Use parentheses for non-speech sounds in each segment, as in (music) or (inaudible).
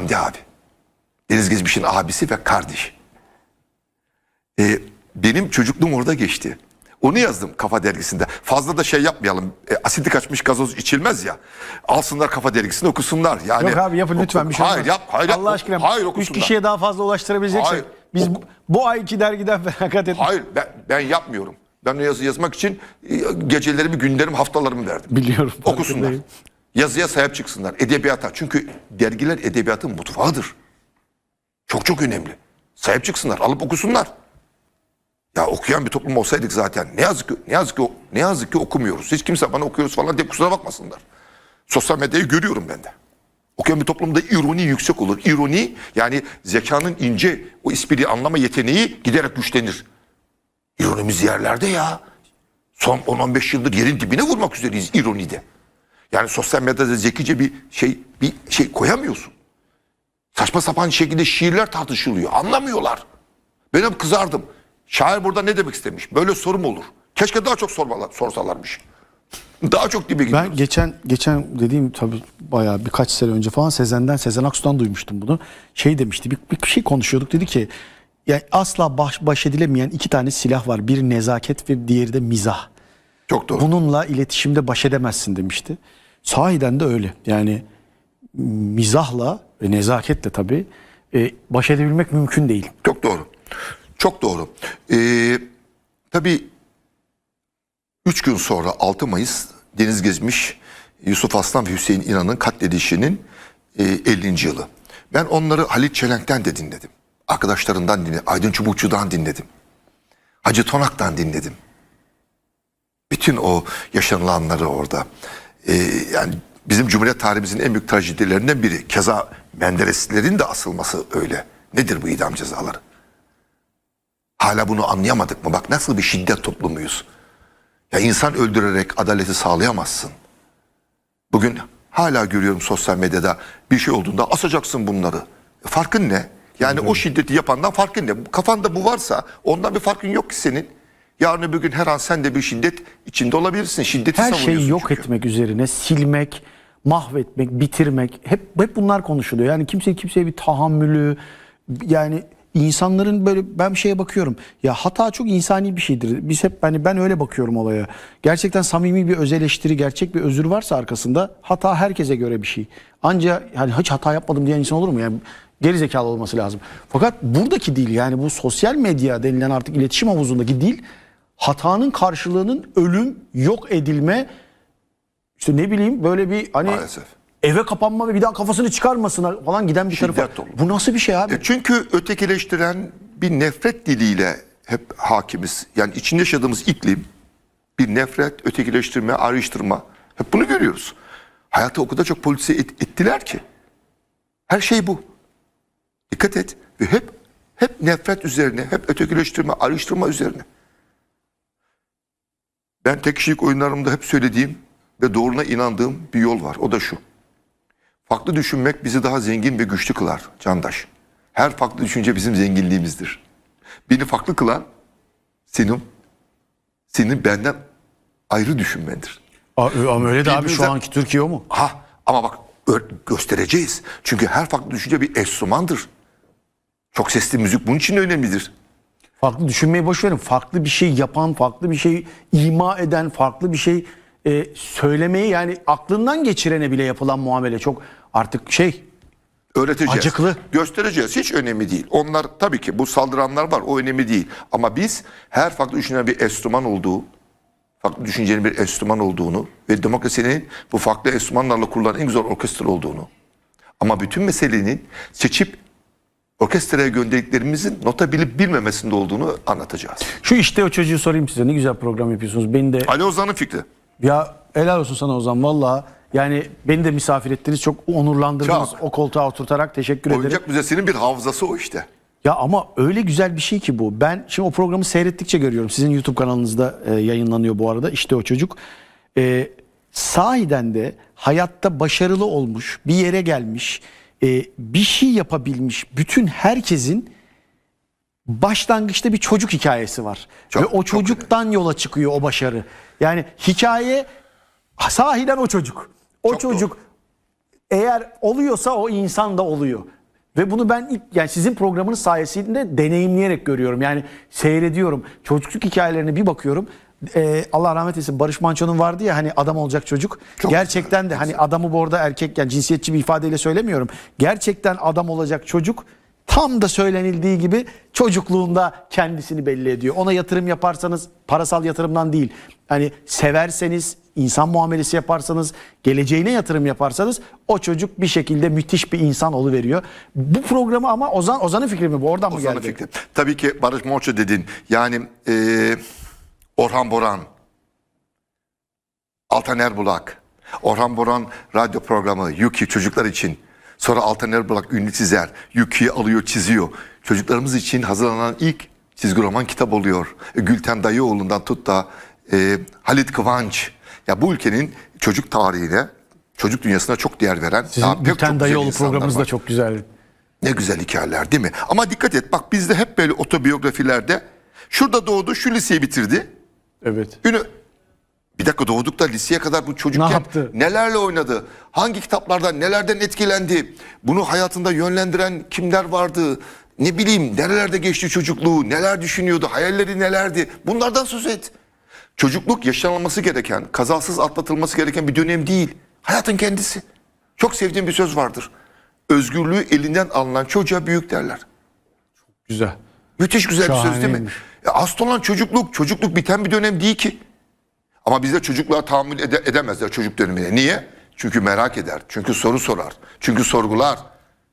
Hamdi abi. Deniz Gezmiş'in abisi ve kardeşi. Ee, benim çocukluğum orada geçti. Onu yazdım Kafa Dergisi'nde. Fazla da şey yapmayalım. E, asidi kaçmış gazoz içilmez ya. Alsınlar Kafa Dergisi'ni okusunlar. Yani, Yok abi yapın lütfen bir şey Hayır olmaz. yap. Hayır, Allah aşkına Hayır üç okusunlar. kişiye daha fazla ulaştırabileceksek Hayır, biz bu ayki dergiden (laughs) feragat etmek Hayır ben, ben yapmıyorum. Ben yazı yazmak için e, gecelerimi, günlerimi, haftalarımı verdim. biliyorum. Okusunlar. Yazıya sahip çıksınlar. Edebiyata. Çünkü dergiler edebiyatın mutfağıdır. Çok çok önemli. Sahip çıksınlar. Alıp okusunlar. Ya okuyan bir toplum olsaydık zaten ne yazık ki ne yazık ki ne yazık ki okumuyoruz. Hiç kimse bana okuyoruz falan diye kusura bakmasınlar. Sosyal medyayı görüyorum ben de. Okuyan bir toplumda ironi yüksek olur. İroni yani zekanın ince o espriyi anlama yeteneği giderek güçlenir. İronimiz yerlerde ya. Son 10-15 yıldır yerin dibine vurmak üzereyiz ironide. Yani sosyal medyada zekice bir şey bir şey koyamıyorsun. Saçma sapan şekilde şiirler tartışılıyor. Anlamıyorlar. Ben hep kızardım. Şair burada ne demek istemiş? Böyle soru mu olur? Keşke daha çok sormalar, sorsalarmış. (laughs) daha çok dibe gidiyoruz. Ben geçen geçen dediğim tabii bayağı birkaç sene önce falan Sezen'den Sezen Aksu'dan duymuştum bunu. Şey demişti bir, bir şey konuşuyorduk dedi ki yani asla baş, baş edilemeyen iki tane silah var. Biri nezaket ve diğeri de mizah. Çok doğru. Bununla iletişimde baş edemezsin demişti. Sahiden de öyle. Yani mizahla ve nezaketle tabii e, baş edebilmek mümkün değil. Çok doğru. Çok doğru. Ee, tabii 3 gün sonra 6 Mayıs Deniz Gezmiş, Yusuf Aslan ve Hüseyin İnan'ın katledişinin e, 50. yılı. Ben onları Halit Çelenk'ten de dinledim. Arkadaşlarından dinledim. Aydın Çubukçu'dan dinledim. Hacı Tonak'tan dinledim. Bütün o yaşanılanları orada. Ee, yani bizim Cumhuriyet tarihimizin en büyük trajedilerinden biri. Keza Mendereslerin de asılması öyle. Nedir bu idam cezaları? Hala bunu anlayamadık mı? Bak nasıl bir şiddet toplumuyuz. Ya insan öldürerek adaleti sağlayamazsın. Bugün hala görüyorum sosyal medyada bir şey olduğunda asacaksın bunları. E, Farkın ne? Yani o şiddeti yapandan farkın ne? Kafanda bu varsa ondan bir farkın yok ki senin. Yarın öbür gün her an sen de bir şiddet içinde olabilirsin. Şiddeti Her savunuyorsun şeyi yok çünkü. etmek üzerine silmek, mahvetmek, bitirmek hep hep bunlar konuşuluyor. Yani kimse kimseye bir tahammülü yani insanların böyle ben bir şeye bakıyorum. Ya hata çok insani bir şeydir. Biz hep hani ben öyle bakıyorum olaya. Gerçekten samimi bir öz eleştiri, gerçek bir özür varsa arkasında hata herkese göre bir şey. Anca yani hiç hata yapmadım diyen insan olur mu? Yani geri zekalı olması lazım. Fakat buradaki değil yani bu sosyal medya denilen artık iletişim havuzundaki değil hatanın karşılığının ölüm, yok edilme işte ne bileyim böyle bir hani Maalesef. eve kapanma ve bir daha kafasını çıkarmasına falan giden bir Şiddet tarafı. dolu. Bu nasıl bir şey abi? E çünkü ötekileştiren bir nefret diliyle hep hakimiz. Yani içinde yaşadığımız iklim bir nefret, ötekileştirme, ayrıştırma. Hep bunu görüyoruz. Hayatı o kadar çok polise et- ettiler ki. Her şey bu. Dikkat et. Ve hep hep nefret üzerine, hep ötekileştirme, ayrıştırma üzerine. Ben tek kişilik oyunlarımda hep söylediğim ve doğruna inandığım bir yol var. O da şu. Farklı düşünmek bizi daha zengin ve güçlü kılar Candaş. Her farklı düşünce bizim zenginliğimizdir. Beni farklı kılan senin senin benden ayrı düşünmendir. Ama öyle de abi şu anki Türkiye o mu? Ha ama bak ö- göstereceğiz. Çünkü her farklı düşünce bir enstrümandır. Çok sesli müzik bunun için önemlidir. Farklı düşünmeyi boş verin. Farklı bir şey yapan, farklı bir şey ima eden, farklı bir şey e, söylemeyi yani aklından geçirene bile yapılan muamele çok artık şey Öğreteceğiz. Acıklı. Göstereceğiz. Hiç önemli değil. Onlar tabii ki bu saldıranlar var. O önemli değil. Ama biz her farklı düşünen bir enstrüman olduğu, farklı düşüncenin bir enstrüman olduğunu ve demokrasinin bu farklı enstrümanlarla kurulan en güzel orkestra olduğunu ama bütün meselenin seçip orkestraya gönderdiklerimizin nota bilip bilmemesinde olduğunu anlatacağız. şu işte o çocuğu sorayım size ne güzel program yapıyorsunuz. Beni de Ali Ozan'ın fikri. Ya helal olsun sana Ozan valla. Yani beni de misafir ettiniz. Çok onurlandırdınız Çok. o koltuğa oturtarak. Teşekkür ederim. Oyuncak Müzesi'nin bir hafızası o işte. Ya ama öyle güzel bir şey ki bu. Ben şimdi o programı seyrettikçe görüyorum. Sizin YouTube kanalınızda e, yayınlanıyor bu arada. İşte o çocuk. E, sahiden de hayatta başarılı olmuş, bir yere gelmiş, e, bir şey yapabilmiş bütün herkesin başlangıçta bir çocuk hikayesi var. Çok, Ve o çocuktan yola çıkıyor o başarı. Yani hikaye sahiden o çocuk. O Çok çocuk eğer oluyorsa o insan da oluyor. Ve bunu ben ilk yani sizin programınız sayesinde deneyimleyerek görüyorum. Yani seyrediyorum. Çocukluk hikayelerine bir bakıyorum. Ee, Allah rahmet eylesin Barış Manço'nun vardı ya hani adam olacak çocuk. Çok Gerçekten de hani adamı bu arada erkek yani cinsiyetçi bir ifadeyle söylemiyorum. Gerçekten adam olacak çocuk tam da söylenildiği gibi çocukluğunda kendisini belli ediyor. Ona yatırım yaparsanız parasal yatırımdan değil. Hani severseniz, insan muamelesi yaparsanız, geleceğine yatırım yaparsanız o çocuk bir şekilde müthiş bir insan oluveriyor. Bu programı ama Ozan Ozan'ın fikri mi bu? Oradan mı Ozan'ın geldi? fikri. Tabii ki Barış Manço dedin. Yani eee, Orhan Boran, Altan Erbulak, Orhan Boran radyo programı Yuki çocuklar için. Sonra Altan Erbulak ünlü çizer. Yuki'yi alıyor çiziyor. Çocuklarımız için hazırlanan ilk çizgi roman kitap oluyor. E, Gülten Dayıoğlu'ndan tut da e, Halit Kıvanç. Ya bu ülkenin çocuk tarihine, çocuk dünyasına çok değer veren Sizin Gülten Dayıoğlu var. da çok güzel. Ne güzel hikayeler değil mi? Ama dikkat et bak bizde hep böyle otobiyografilerde şurada doğdu şu liseyi bitirdi. Evet. Ünü... Bir dakika doğduk da liseye kadar bu çocukken Ne yaptı? nelerle oynadı? Hangi kitaplardan nelerden etkilendi? Bunu hayatında yönlendiren kimler vardı? Ne bileyim nerelerde geçti çocukluğu? Neler düşünüyordu? Hayalleri nelerdi? Bunlardan söz et. Çocukluk yaşanılması gereken, kazasız atlatılması gereken bir dönem değil. Hayatın kendisi. Çok sevdiğim bir söz vardır. Özgürlüğü elinden alınan çocuğa büyük derler. Güzel. Müthiş güzel bir söz değil mi? Ya asıl olan çocukluk. Çocukluk biten bir dönem değil ki. Ama bizde çocukluğa tahammül ede- edemezler çocuk dönemine. Niye? Çünkü merak eder. Çünkü soru sorar. Çünkü sorgular.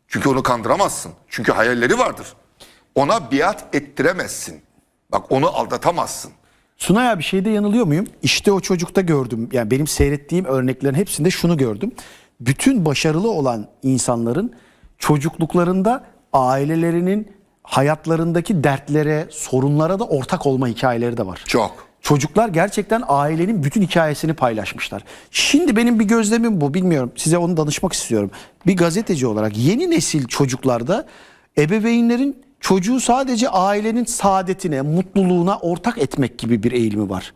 Çünkü onu kandıramazsın. Çünkü hayalleri vardır. Ona biat ettiremezsin. Bak onu aldatamazsın. Sunay abi şeyde yanılıyor muyum? İşte o çocukta gördüm. Yani benim seyrettiğim örneklerin hepsinde şunu gördüm. Bütün başarılı olan insanların çocukluklarında ailelerinin hayatlarındaki dertlere, sorunlara da ortak olma hikayeleri de var. Çok. Çocuklar gerçekten ailenin bütün hikayesini paylaşmışlar. Şimdi benim bir gözlemim bu. Bilmiyorum. Size onu danışmak istiyorum. Bir gazeteci olarak yeni nesil çocuklarda ebeveynlerin çocuğu sadece ailenin saadetine, mutluluğuna ortak etmek gibi bir eğilimi var.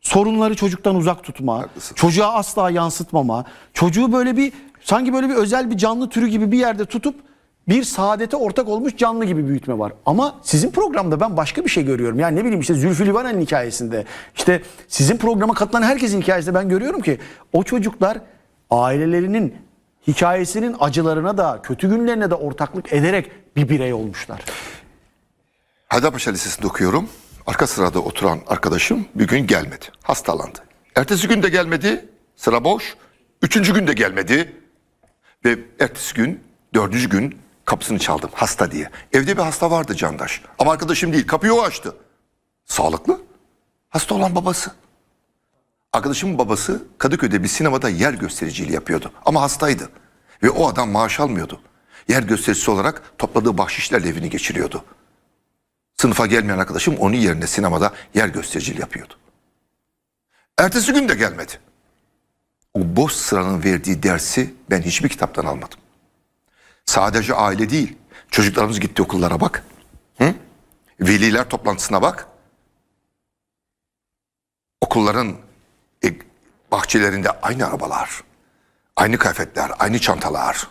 Sorunları çocuktan uzak tutma, Haklısın. çocuğa asla yansıtmama, çocuğu böyle bir sanki böyle bir özel bir canlı türü gibi bir yerde tutup bir saadete ortak olmuş canlı gibi büyütme var. Ama sizin programda ben başka bir şey görüyorum. Yani ne bileyim işte Zülfü Livaneli'nin hikayesinde işte sizin programa katılan herkesin hikayesinde ben görüyorum ki o çocuklar ailelerinin hikayesinin acılarına da kötü günlerine de ortaklık ederek bir birey olmuşlar. Haydarpaşa Lisesi'nde okuyorum. Arka sırada oturan arkadaşım bir gün gelmedi. Hastalandı. Ertesi gün de gelmedi. Sıra boş. Üçüncü gün de gelmedi. Ve ertesi gün, dördüncü gün kapısını çaldım hasta diye. Evde bir hasta vardı Candaş. Ama arkadaşım değil. Kapıyı o açtı. Sağlıklı. Hasta olan babası. Arkadaşımın babası Kadıköy'de bir sinemada yer göstericiliği yapıyordu. Ama hastaydı. Ve o adam maaş almıyordu. Yer göstericisi olarak topladığı bahşişlerle evini geçiriyordu. Sınıfa gelmeyen arkadaşım onun yerine sinemada yer göstericiliği yapıyordu. Ertesi gün de gelmedi. O boş sıranın verdiği dersi ben hiçbir kitaptan almadım. Sadece aile değil, çocuklarımız gitti okullara bak. Hı? Veliler toplantısına bak. Okulların e, bahçelerinde aynı arabalar, aynı kıyafetler, aynı çantalar,